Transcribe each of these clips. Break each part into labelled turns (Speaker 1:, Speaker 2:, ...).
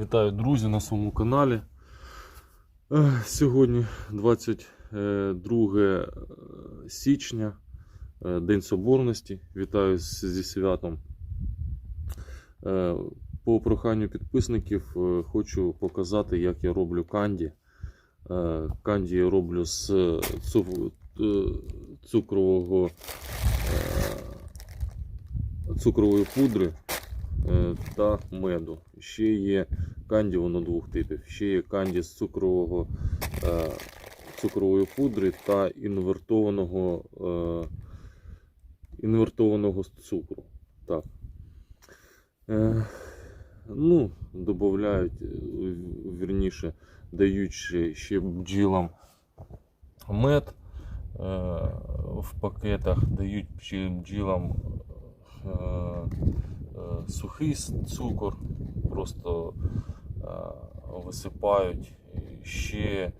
Speaker 1: Вітаю, друзі, на своєму каналі. Е, Сьогодні 22 січня, е, День Соборності. Вітаю зі святом. Е, По проханню підписників е, хочу показати, як я роблю канді. Е, Канді я роблю з е, цукрового, е, цукрової пудри е, та меду. Ще є канді, воно двох типів. Ще є канді з цукрового, е, цукрової пудри та інвертованого, е, інвертованого цукру. Так. Е, ну, додають, вірніше, дають ще, бджілам мед е, в пакетах, дають бджілам е, е, сухий цукор, просто е, висипають, ще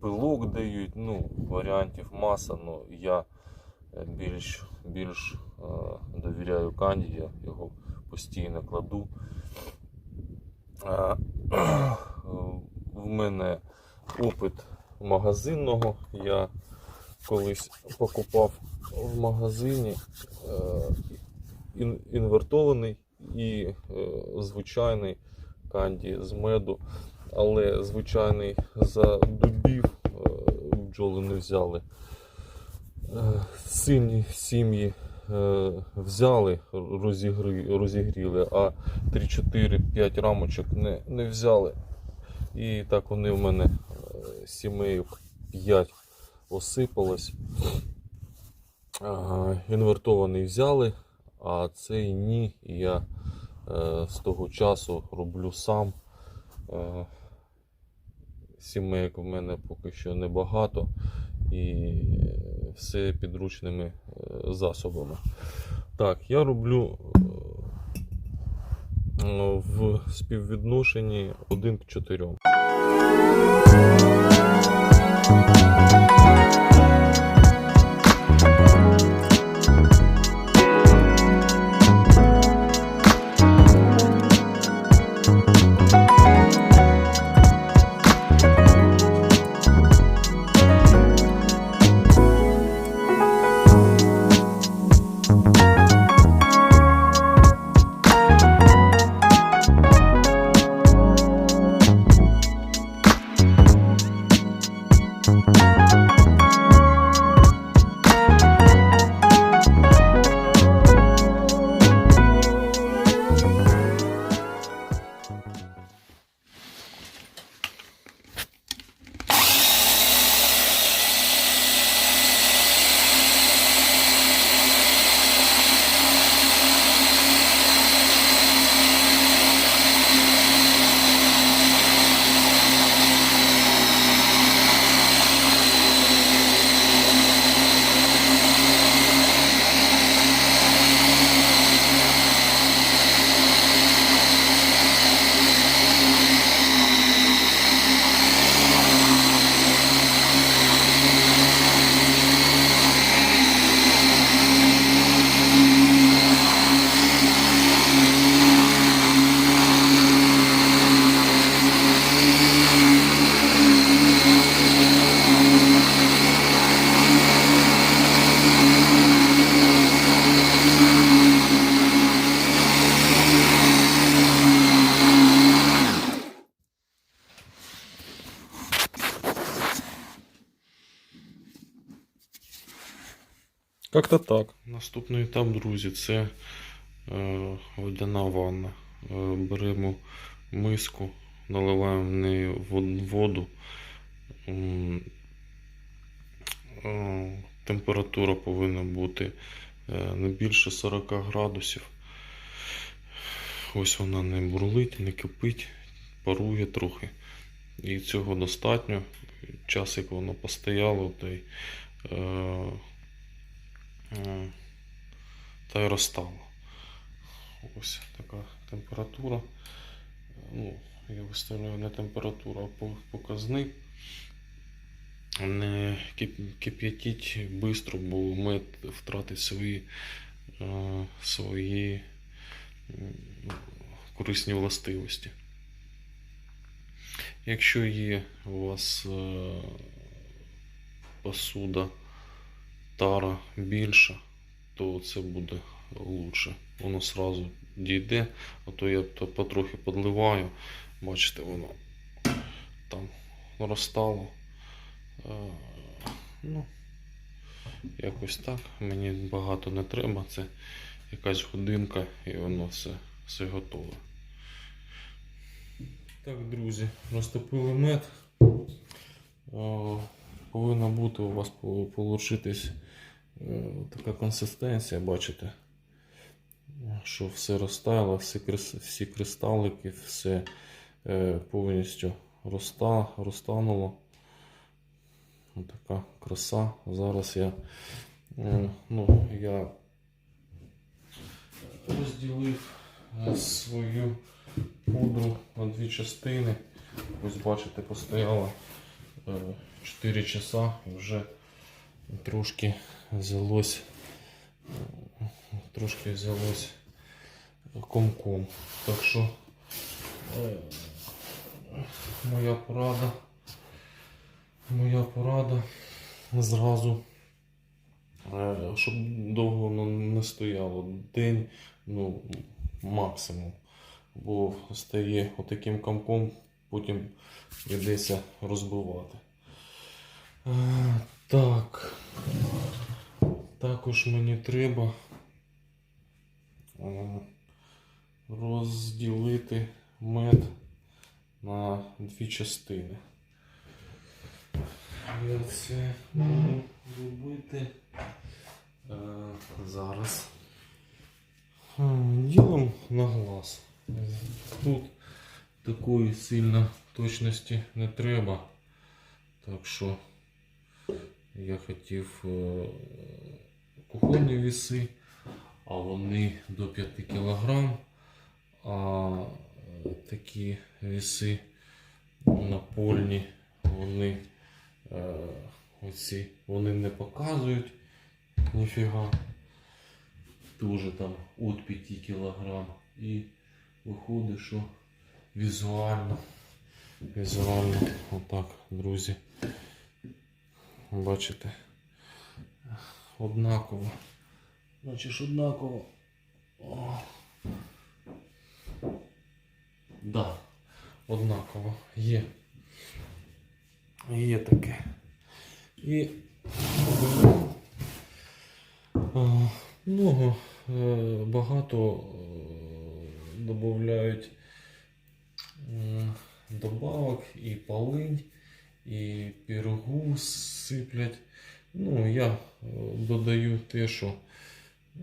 Speaker 1: пилок дають, ну, варіантів маса, ну я е, більш, більш е, довіряю канді, я його постійно кладу. Е, В мене опит магазинного. Я колись покупав в магазині е, інвертований і е, звичайний канді з меду, але звичайний за дубів е, бджоли не взяли. Е, Сильні сім'ї взяли, розігрі, розігріли, а 3-4-5 рамочок не, не взяли. І так вони в мене сімейок 5 осипалось. Інвертований взяли, а цей ні. Я е, з того часу роблю сам. Е, сімейок в мене поки що небагато. І все підручними е, засобами. Так, я роблю е, в співвідношенні 1 к 4. Как-то так. Наступний етап, друзі, це е, водяна ванна. Е, беремо миску, наливаємо в неї вод- воду. Е, температура повинна бути е, не більше 40 градусів. Ось вона не бурлить, не кипить, парує трохи. І цього достатньо. Час, як воно постояло, то й, е, е, та й розстало. Ось така температура. Ну, я виставляю не температуру, а по- показник. Не кип'ятіть швидко, бо мед втратить свої, е, свої корисні властивості. Якщо є у вас е, посуда тара більша, то це буде лучше. Воно сразу дійде, а то я потрохи подливаю. Бачите, воно там розтало. Е, Ну, якось так. Мені багато не треба. Це якась годинка і воно все, все готове. Так, друзі, розтопили мед. Повинна бути у вас по- получитись е, така консистенція, бачите, що все розтаяло, всі, кристалики, все е, повністю розта, розтануло. Така краса. Зараз я, е, ну, я розділив свою пудру на дві частини. Ось бачите, постояла 4 часа і вже трошки взялось, е, трошки взялось комком. Так що е, моя порада, моя порада зразу, е, щоб довго воно не стояло. День, ну, максимум. Бо стає отаким комком, потім прийдеться розбивати. Е, Так. Також мені треба е, розділити мед на дві частини. Я це буду робити е, зараз. Ділом на глаз. Тут такої сильно точності не треба. Так що я хотів е, кухонні віси, а вони до 5 кг. А е, такі віси напольні, вони е, оці, вони не показують ніфіга. Дуже там від 5 кг. І виходить, що візуально, візуально, отак, друзі. Бачите, однаково. Значить, однаково. О. Да, однаково. Є. Є таке. І а, много е, багато додають добавок і полинь, і пірогу сиплять. Ну, я е, додаю те, що е,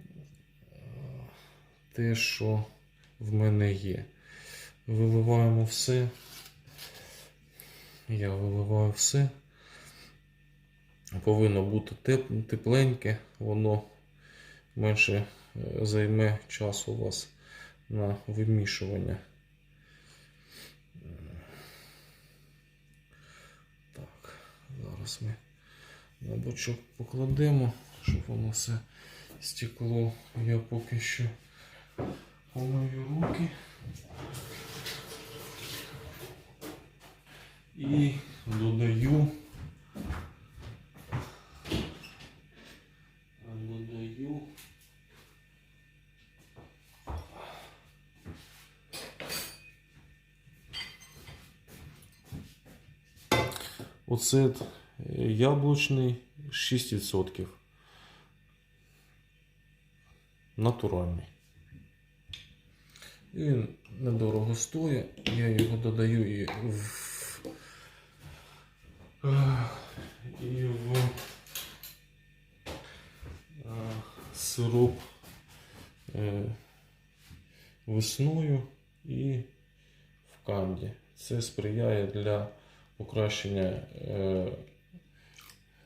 Speaker 1: те, що в мене є. Виливаємо все. Я виливаю все. Повинно бути теп- тепленьке, воно менше е, займе часу у вас на вимішування. Так, зараз ми на бочок покладемо, щоб воно все стекло. Я поки що помию руки. І додаю. Додаю. Оцет яблучний 6%. Натуральний. Він недорого стоїть. Я його додаю і в, е, і в е, сироп е, весною і в канді. Це сприяє для покращення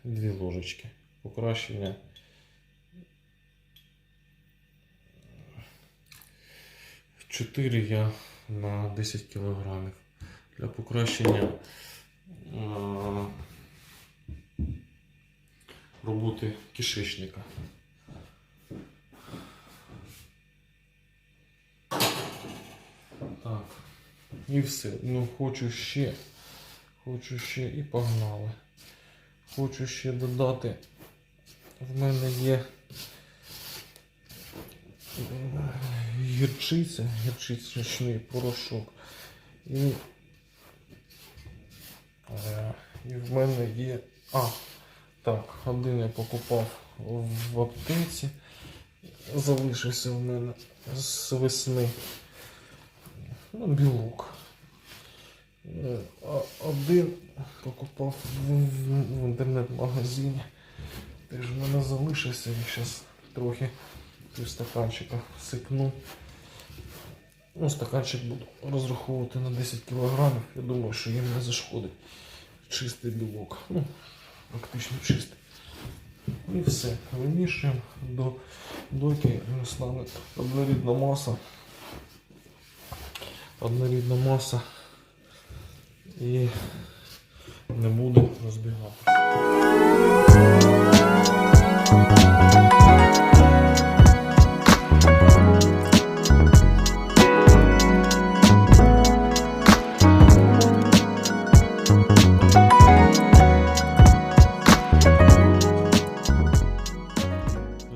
Speaker 1: дві ложечки. Покращення 4 я на 10 кілограмів. Для покращення роботи кишечника. Так. І все. Ну, хочу ще Хочу ще і погнали. Хочу ще додати. В мене є е, гірчиця, гірчичний порошок. І, е, і в мене є. А, так, один я покупав в аптеці. Залишився в мене з весни. Ну, білок. Е, Один покупав в, інтернет-магазині. Теж в мене залишився і зараз трохи стаканчика сипну. Ну, стаканчик буду розраховувати на 10 кг. Я думаю, що їм не зашкодить. Чистий білок. Ну, практично чистий. І все. Вимішуємо до доки стане однорідна маса. Однорідна маса і не буде розбігатися.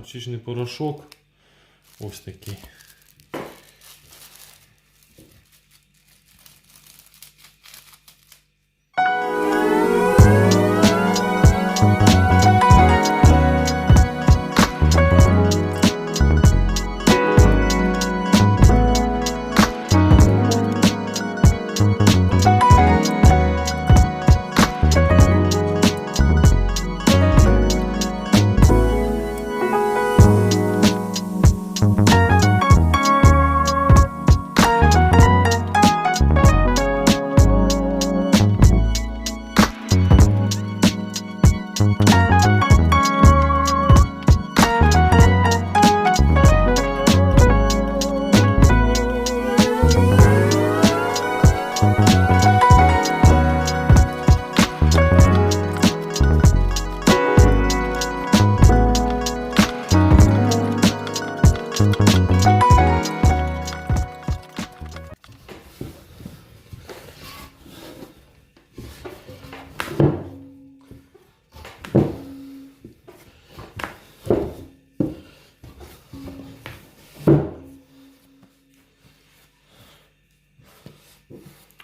Speaker 1: Очищений порошок ось такий. Thank you.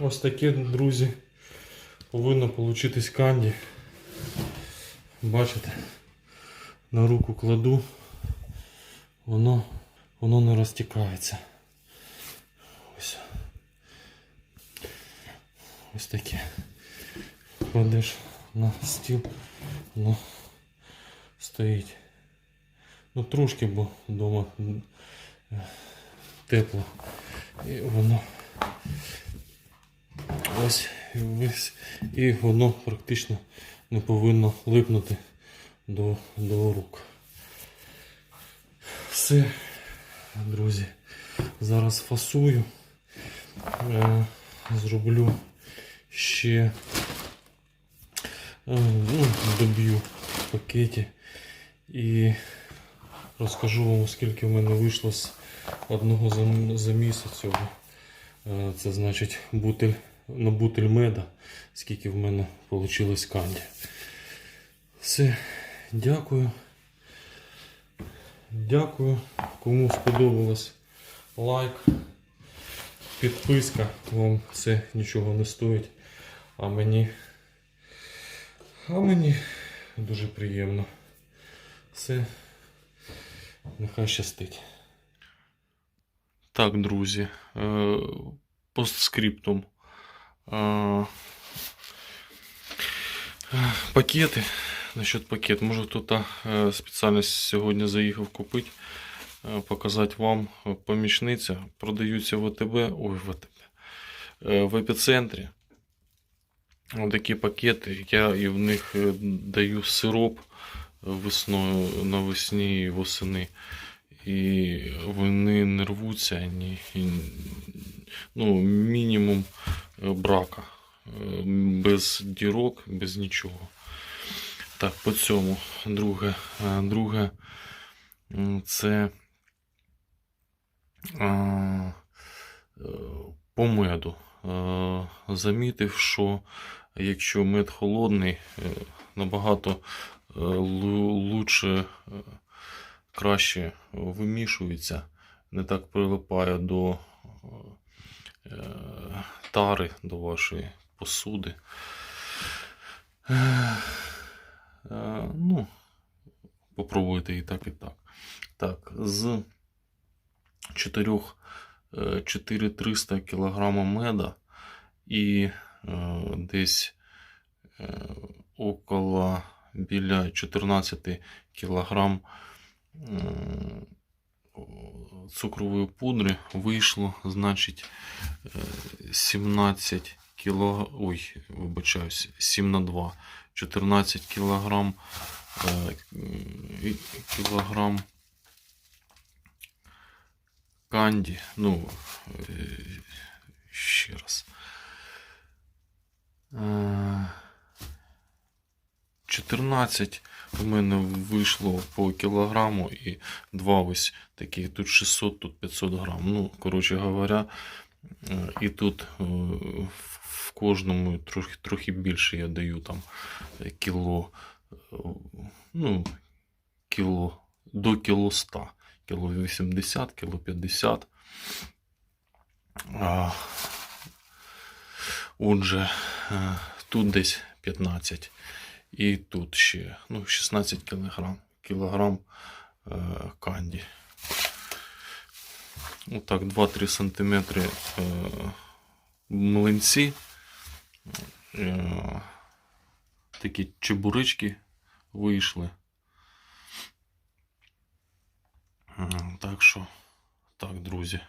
Speaker 1: Ось таке, друзі, повинно получитись канді. Бачите, на руку кладу, воно, воно не розтікається. Ось. Ось таке. Кладеш на стіл, воно стоїть. Ну трошки, бо вдома е, тепло. І воно ось і весь. І воно практично не повинно липнути до, до рук. Все, друзі. Зараз фасую. Е, зроблю ще е, ну, доб'ю в пакеті і розкажу вам, скільки в мене вийшло з одного за, за місяць. Е, Це значить бутель, на бутель меда, скільки в мене вийшло канді. Все, дякую. Дякую. Кому сподобалось лайк, підписка. Вам це нічого не стоїть. А мені, а мені дуже приємно. Все. Нехай щастить. Так, друзі, е, постскриптум. Пакети. Насчет пакет. Може хтось е, спеціально сьогодні заїхав купити, е, показати вам е, помічниця. Продаються в АТБ, ой, в АТБ, е, в епіцентрі. Такі пакети. Я і в них даю сироп весною навесні і восени. І вони не рвуться, ні, і, ну, мінімум брака. Е, Без дірок, без нічого. Так, по цьому. Друге, е, друге це е, по меду. Замітив, що якщо мед холодний, набагато лучше, краще вимішується, не так прилипає до тари, до вашої посуди. Е, е, Ну, попробуйте і так, і так. Так, з 4 е, 4300 кг меда і е, десь е, около біля 14 кг цукрової пудри вийшло, значить, е, 17 кг, ой, вибачаюсь, 7 на 2, 14 кг, кілограм канді, ну, е, ще раз. Е, 14 у мене вийшло по кілограму і два ось такі, тут 600, тут 500 грам. Ну, коротше говоря, е, і тут е, в- кожному трохи, трохи більше я даю там е, кіло, ну, кіло, до кіло 100, кіло 80, кіло 50. А, отже, тут десь 15. І тут ще ну, 16 кілограм, кілограм е, канді. Отак 2-3 сантиметри е, млинці. Е, такі чебуречки вийшли. Так що, так, друзі.